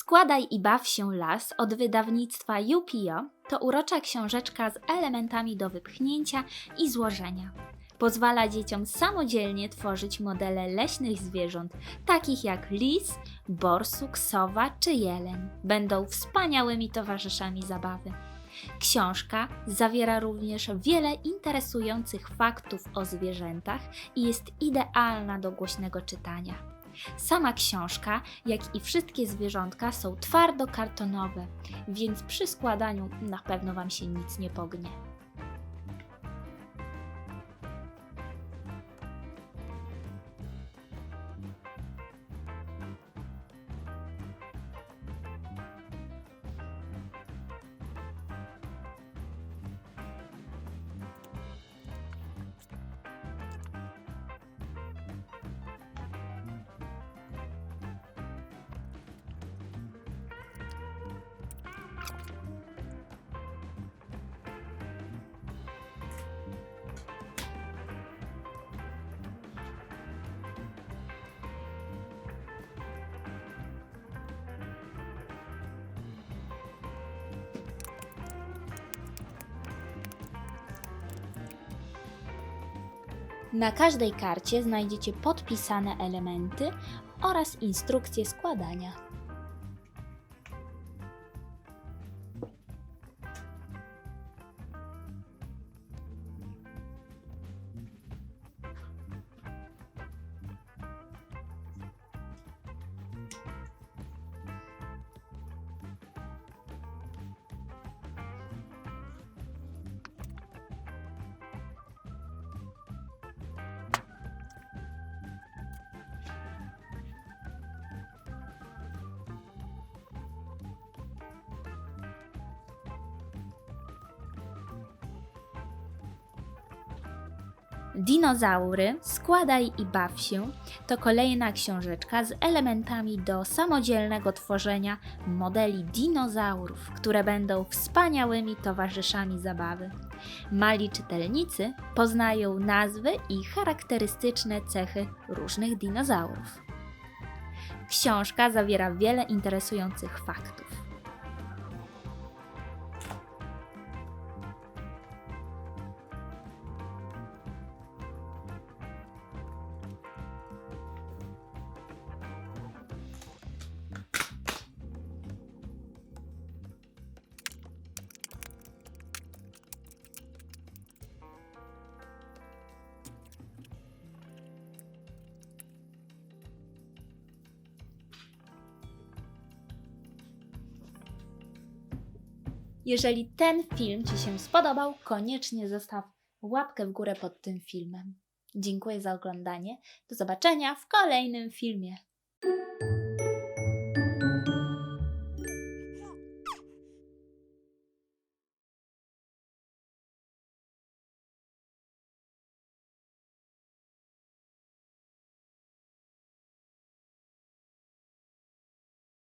Składaj i baw się las od wydawnictwa UPO to urocza książeczka z elementami do wypchnięcia i złożenia. Pozwala dzieciom samodzielnie tworzyć modele leśnych zwierząt, takich jak lis, borsuk, sowa czy jeleń. Będą wspaniałymi towarzyszami zabawy. Książka zawiera również wiele interesujących faktów o zwierzętach i jest idealna do głośnego czytania. Sama książka, jak i wszystkie zwierzątka są twardo kartonowe, więc przy składaniu na pewno Wam się nic nie pognie. Na każdej karcie znajdziecie podpisane elementy oraz instrukcję składania. Dinozaury, składaj i baw się to kolejna książeczka z elementami do samodzielnego tworzenia modeli dinozaurów, które będą wspaniałymi towarzyszami zabawy. Mali czytelnicy poznają nazwy i charakterystyczne cechy różnych dinozaurów. Książka zawiera wiele interesujących faktów. Jeżeli ten film Ci się spodobał, koniecznie zostaw łapkę w górę pod tym filmem. Dziękuję za oglądanie. Do zobaczenia w kolejnym filmie.